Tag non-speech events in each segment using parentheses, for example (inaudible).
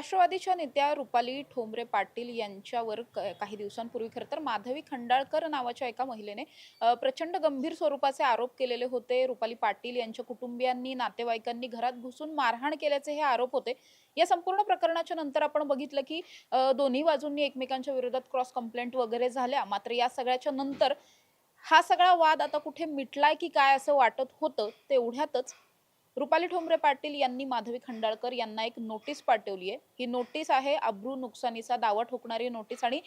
राष्ट्रवादीच्या नेत्या रुपाली ठोंबरे पाटील यांच्यावर काही दिवसांपूर्वी खरं तर माधवी खंडाळकर नावाच्या एका महिलेने प्रचंड गंभीर स्वरूपाचे आरोप केलेले होते. रुपाली पाटील यांच्या कुटुंबियांनी नातेवाईकांनी घरात घुसून मारहाण केल्याचे हे आरोप होते. या संपूर्ण प्रकरणाच्या नंतर आपण बघितलं की दोन्ही बाजूंनी एकमेकांच्या विरोधात क्रॉस कंप्लेंट वगैरे झाल्या. मात्र या सगळ्याच्या नंतर हा सगळा वाद आता कुठे मिटलाय की काय असं वाटत होतं तेवढ्यातच रुपाली ठोंबरे पाटील यांनी माधवी खंडाळकर यांना एक नोटीस पाठवली आहे. ही नोटीस आहे अब्रू नुकसानीचा दावा ठोकणारी नोटीस आणि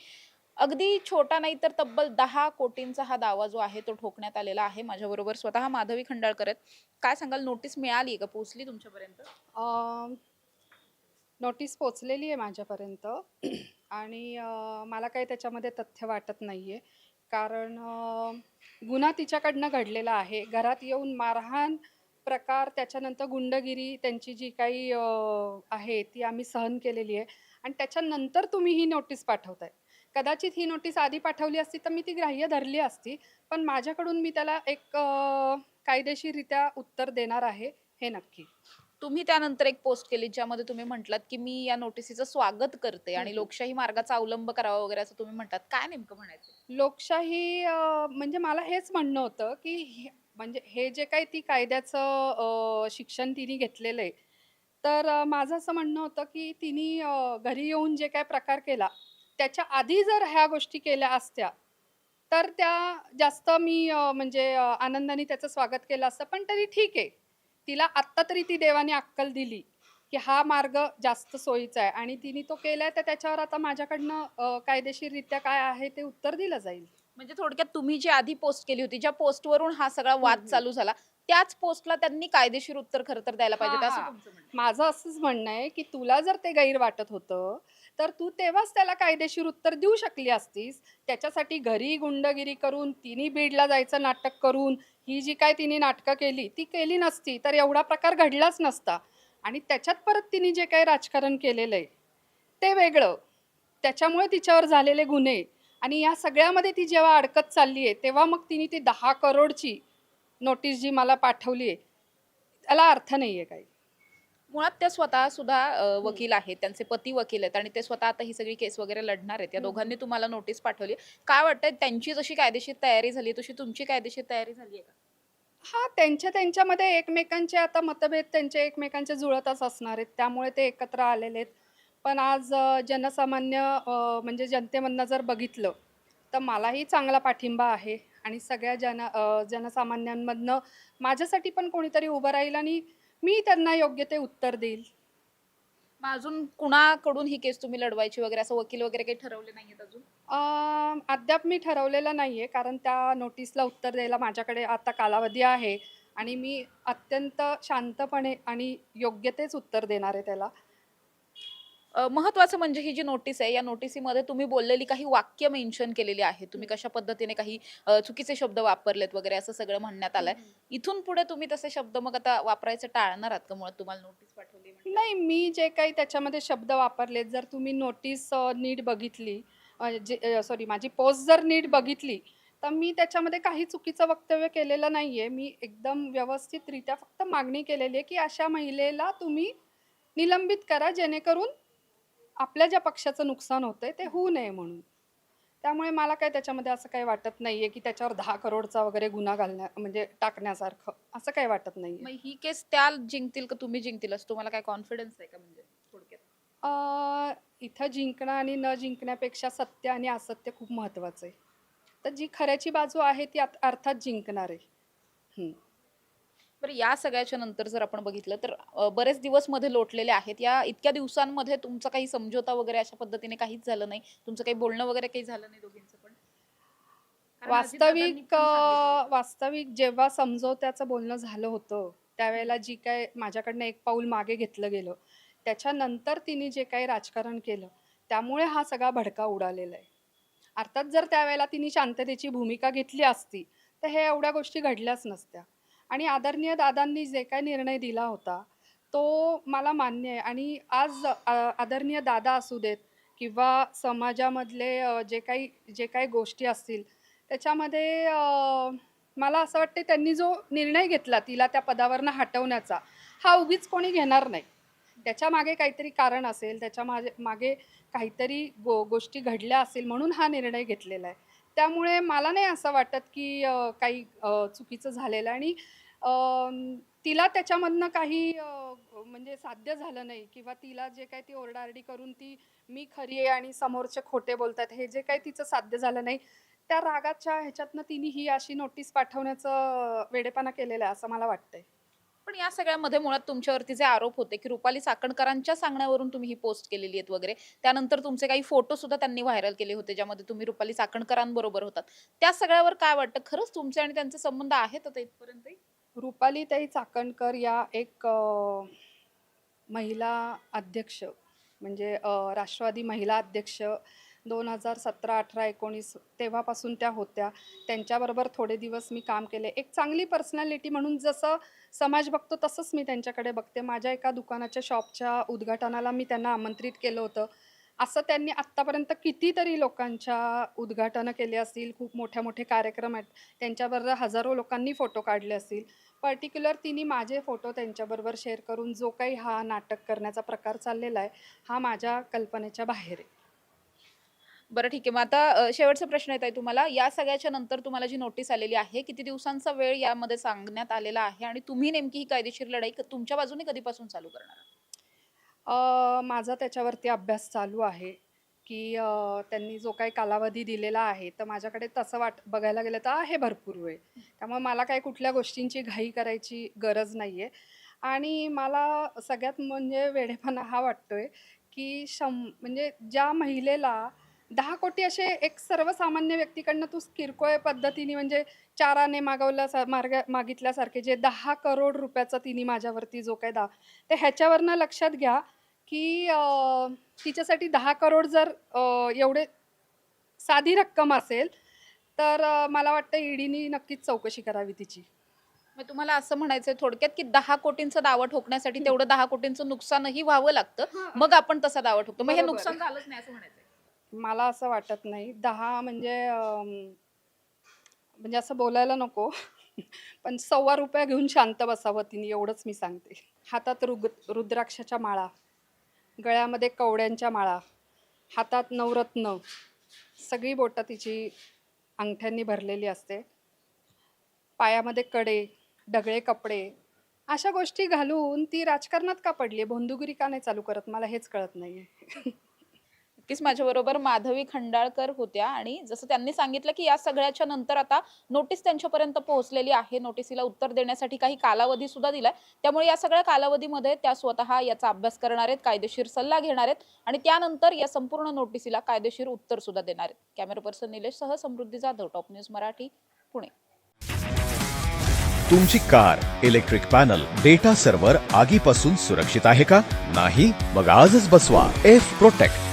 अगदी छोटा नाही तर तब्बल दहा कोटींचा हा दावा जो आहे तो ठोकण्यात आलेला आहे माझ्याबरोबर स्वतः माधवी खंडाळकर आहेत. काय सांगाल? नोटीस मिळाली का? पोचली तुमच्यापर्यंत? नोटीस पोचलेली आहे माझ्यापर्यंत. आणि मला काही त्याच्यामध्ये तथ्य वाटत नाही आहे कारण गुन्हा तिच्याकडनं घडलेला आहे. घरात येऊन मारहाण प्रकार त्याच्यानंतर गुंडगिरी त्यांची जी काही आहे ती आम्ही सहन केलेली आहे. आणि त्याच्यानंतर तुम्ही ही नोटीस पाठवताय. कदाचित ही नोटीस आधी पाठवली असती तर मी ती ग्राह्य धरली असती पण माझ्याकडून मी त्याला एक कायदेशीररित्या उत्तर देणार आहे हे नक्की. तुम्ही त्यानंतर एक पोस्ट केली ज्यामध्ये तुम्ही म्हटलात की मी या नोटिसीचं स्वागत करते आणि. लोकशाही मार्गाचा अवलंब करावा वगैरे असं तुम्ही म्हणतात काय नेमकं म्हणायचं? लोकशाही म्हणजे मला हेच म्हणणं होतं की म्हणजे हे जे काही ती कायद्याचं शिक्षण तिने घेतलेलं आहे तर माझं असं म्हणणं होतं की तिने घरी येऊन जे काय प्रकार केला त्याच्या आधी जर ह्या गोष्टी केल्या असत्या तर त्या जास्त मी म्हणजे आनंदाने त्याचं स्वागत केलं असतं पण तरी ठीक आहे. तिला आत्ता तरी ती देवाने अक्कल दिली की हा मार्ग जास्त सोयीचा आहे. आणि तिने तो केलाय तर त्याच्यावर आता माझ्याकडनं कायदेशीररित्या काय आहे ते उत्तर दिलं जाईल. म्हणजे थोडक्यात तुम्ही जी आधी पोस्ट केली होती ज्या पोस्टवरून हा सगळा वाद. चालू झाला त्याच पोस्टला त्यांनी कायदेशीर उत्तर खरं तर द्यायला पाहिजे असं. तुमचं म्हणणं आहे. माझं असंच म्हणणं आहे की तुला जर ते गैर वाटत होतं तर तू तेव्हाच त्याला कायदेशीर उत्तर देऊ शकली असतीस त्याच्यासाठी घरी गुंडगिरी करून तिने बीडला जायचं नाटक करून ही जी काय तिने नाटकं केली ती केली नसती तर एवढा प्रकार घडलाच नसता आणि त्याच्यात परत तिने जे काही राजकारण केलेलं आहे ते वेगळं त्याच्यामुळे तिच्यावर झालेले गुन्हे आणि या सगळ्यामध्ये ती जेव्हा अडकत चालली आहे तेव्हा मग तिने ती दहा करोडची नोटीस जी मला पाठवली आहे त्याला अर्थ नाही आहे काही. मुळात त्या स्वतः सुद्धा वकील आहेत त्यांचे पती वकील आहेत आणि ते स्वतः आता ही सगळी केस वगैरे लढणार आहेत. या. दोघांनी तुम्हाला नोटीस पाठवली काय वाटतंय त्यांची जशी कायदेशीर तयारी झाली तशी तुमची कायदेशीर तयारी झाली आहे का? हा त्यांच्या त्यांच्यामध्ये एकमेकांचे आता मतभेद त्यांचे एकमेकांचे जुळतच असणार आहेत. त्यामुळे ते एकत्र आलेले आहेत. पण आज जनसामान्य म्हणजे जनतेमधनं जर बघितलं तर मलाही चांगला पाठिंबा आहे. आणि सगळ्या जन जनसामान्यांमधनं माझ्यासाठी पण कोणीतरी उभं राहील आणि मी त्यांना योग्य ते उत्तर देईल. मग अजून कुणाकडून ही केस तुम्ही लढवायची वगैरे? असं वकील वगैरे काही ठरवले नाहीयेत अजून? अद्याप मी ठरवलेलं नाही आहे कारण त्या नोटीसला उत्तर द्यायला माझ्याकडे आता कालावधी आहे. आणि मी अत्यंत शांतपणे आणि योग्य तेच उत्तर देणार आहे त्याला. महत्वाचं म्हणजे ही जी नोटीस आहे या नोटिसीमध्ये तुम्ही बोललेली काही वाक्य मेन्शन केलेली आहेत तुम्ही कशा पद्धतीने काही चुकीचे शब्द वापरलेत वगैरे असं सगळं म्हणण्यात आलंय. इथून पुढे तुम्ही तसे शब्द मग आता वापरायचं टाळणार आहात का? मुळात तुम्हाला नोटीस पाठवली? नाही मी जे काही त्याच्यामध्ये शब्द वापरलेत जर तुम्ही नोटीस नीट बघितली जे सॉरी माझी पोस्ट जर नीट बघितली तर मी त्याच्यामध्ये काही चुकीचं वक्तव्य केलेलं नाही आहे मी एकदम व्यवस्थितरित्या फक्त मागणी केलेली आहे की अशा महिलेला तुम्ही निलंबित करा जेणेकरून आपल्या ज्या पक्षाचं नुकसान होतंय ते होऊ नये म्हणून. त्यामुळे मला काय त्याच्यामध्ये असं काही वाटत नाहीये की त्याच्यावर दहा करोडचा वगैरे गुन्हा घालण्या म्हणजे टाकण्यासारखं असं काही वाटत नाहीये. मग ही केस त्या जिंकतील का तुम्ही जिंकतील असं तुम्हाला काय कॉन्फिडन्स आहे का म्हणजे थोडक्यात? अ, इथं जिंकणं आणि न जिंकण्यापेक्षा सत्य आणि असत्य खूप महत्त्वाचं आहे. तर जी खऱ्याची बाजू आहे ती आत- अर्थात जिंकणार. आहे हम्म. बरं या सगळ्याच्या नंतर जर आपण बघितलं तर बरेच दिवसमध्ये लोटलेले आहेत. या इतक्या दिवसांमध्ये तुमचा काही समझोता वगैरे अशा पद्धतीने काहीच झालं नाही? तुमचं काही बोलणं वगैरे काही झालं नाही दोघींचं पण? वास्तविक वास्तविक जेव्हा समजवत्याचं बोलणं झालं होतं त्यावेळेला जी काय माझ्याकडनं एक पाऊल मागे घेतलं गेलं त्याच्यानंतर तिने जे काही राजकारण केलं त्यामुळे हा सगळा भडका उडालेला आहे. अर्थात जर त्यावेळेला तिने शांततेची भूमिका घेतली असती तर हे एवढ्या गोष्टी घडल्याच नसत्या. आणि आदरणीय दादांनी जे काही निर्णय दिला होता तो मला मान्य आहे. आणि आज आदरणीय दादा असू देत किंवा समाजामधले जे काही जे काही गोष्टी असतील त्याच्यामध्ये मला असं वाटते त्यांनी जो निर्णय घेतला तिला त्या पदावरनं हटवण्याचा हा उगीच कोणी घेणार नाही. त्याच्यामागे काहीतरी कारण असेल त्याच्यामागे मागे काहीतरी गो गोष्टी घडल्या असेल म्हणून हा निर्णय घेतलेला आहे. त्यामुळे मला नाही असं वाटत की काही चुकीचं झालेलं आणि तिला त्याच्यामधनं काही म्हणजे साध्य झालं नाही किंवा तिला जे काही ती ओरडारडी करून ती मी खरी आहे आणि समोरचे खोटे बोलतात हे जे काही तिचं साध्य झालं नाही त्या रागाच्या ह्याच्यातनं तिने ही अशी नोटीस पाठवण्याचं वेडेपणा केलेला आहे असं मला वाटतंय. पण या सगळ्यामध्ये मुळात तुमच्यावरती जे आरोप होते की रुपाली साकणकरांच्या सांगण्यावरून तुम्ही ही पोस्ट केलेली आहेत वगैरे त्यानंतर तुमचे काही फोटो सुद्धा त्यांनी व्हायरल केले होते ज्यामध्ये तुम्ही रुपाली साकणकरांबरोबर होतात. त्या सगळ्यावर काय वाटतं? खरंच तुमचे आणि त्यांचे संबंध आहेत आता इथपर्यंत रुपालीताई चाकणकर या एक महिला अध्यक्ष म्हणजे राष्ट्रवादी महिला अध्यक्ष दोन हजार सतरा अठरा एकोणीस तेव्हापासून त्या होत्या. त्यांच्याबरोबर थोडे दिवस मी काम केले. एक चांगली पर्सनॅलिटी म्हणून जसं समाज बघतो तसंच मी त्यांच्याकडे बघते. माझ्या एका दुकानाच्या शॉपच्या उद्घाटनाला मी त्यांना आमंत्रित केलं होतं. असं त्यांनी आत्तापर्यंत कितीतरी लोकांच्या उद्घाटनं केली असतील खूप मोठे मोठे कार्यक्रम आहेत त्यांच्याबरोबर हजारो लोकांनी फोटो काढले असतील. पर्टिक्युलर तिने माझे फोटो त्यांच्याबरोबर शेअर करून जो काही हा नाटक करण्याचा प्रकार चाललेला आहे हा माझ्या कल्पनेच्या बाहेर आहे. बरं ठीक आहे. मग आता शेवटचा प्रश्न येत आहे तुम्हाला. या सगळ्याच्या नंतर तुम्हाला जी नोटीस आलेली आहे किती दिवसांचा वेळ यामध्ये सांगण्यात आलेला आहे आणि तुम्ही नेमकी ही कायदेशीर लढाई तुमच्या बाजूने कधीपासून चालू करणार आहात? अ, माझा त्याच्यावरती अभ्यास चालू आहे की अ, त्यांनी जो काही कालावधी दिलेला आहे तर माझ्याकडे तसं वाट बघायला गेलं तर आहे भरपूर वेळ. त्यामुळे मला काही कुठल्या गोष्टींची घाई करायची गरज नाही आहे आणि मला सगळ्यात म्हणजे वेडेपणा हा वाटतोय की शं म्हणजे ज्या महिलेला दहा कोटी असे एक सर्वसामान्य व्यक्तीकडनं तू किरकोळ पद्धतीने म्हणजे चाराने मागवल्या मार्ग मागितल्यासारखे जे दहा करोड रुपयाचा तिने माझ्यावरती जो काही दा तर ह्याच्यावरनं लक्षात घ्या की तिच्यासाठी दहा करोड जर एवढे साधी रक्कम असेल तर मला वाटतं ईडीनी नक्कीच चौकशी करावी तिची. मग तुम्हाला असं म्हणायचंय थोडक्यात की दहा कोटींचा दावा ठोकण्यासाठी तेवढं दहा कोटींचं नुकसानही व्हावं लागतं. मग आपण तसा दावा ठोकतो. मग हे. नुकसान झालंच नाही असं म्हणायचंय. मला असं वाटत नाही. दहा म्हणजे म्हणजे असं बोलायला नको. पण सव्वा रुपया घेऊन शांत बसावं तिने एवढंच मी सांगते. हातात रुग रुद्राक्षाच्या माळा. गळ्यामध्ये कवड्यांच्या माळा हातात नवरत्न सगळी बोटं तिची अंगठ्यांनी भरलेली असते. पायामध्ये कडे डगळे कपडे अशा गोष्टी घालून ती राजकारणात का पडली भोंदुगिरी का नाही चालू करत? मला हेच कळत नाहीये. (laughs) नक्कीच माझ्याबरोबर माधवी खंडाळकर होत्या आणि जसं त्यांनी सांगितलं की या सगळ्याच्या नंतर आता नोटीस त्यांच्यापर्यंत पोहोचलेली आहे. नोटिसीला उत्तर देण्यासाठी काही कालावधी सुद्धा दिलाय. त्यामुळे या सगळ्या कालावधीमध्ये त्या स्वतः याचा अभ्यास करणार आहेत कायदेशीर सल्ला घेणार आहेत आणि त्यानंतर या संपूर्ण नोटिसीला कायदेशीर उत्तर सुद्धा देणार आहेत. कॅमेरा पर्सन निलेश सह समृद्धी जाधव टॉप न्यूज मराठी पुणे. तुमची car electric panel data server आगीपासून सुरक्षित आहे का? नाही? मग आजच बसवा. F protect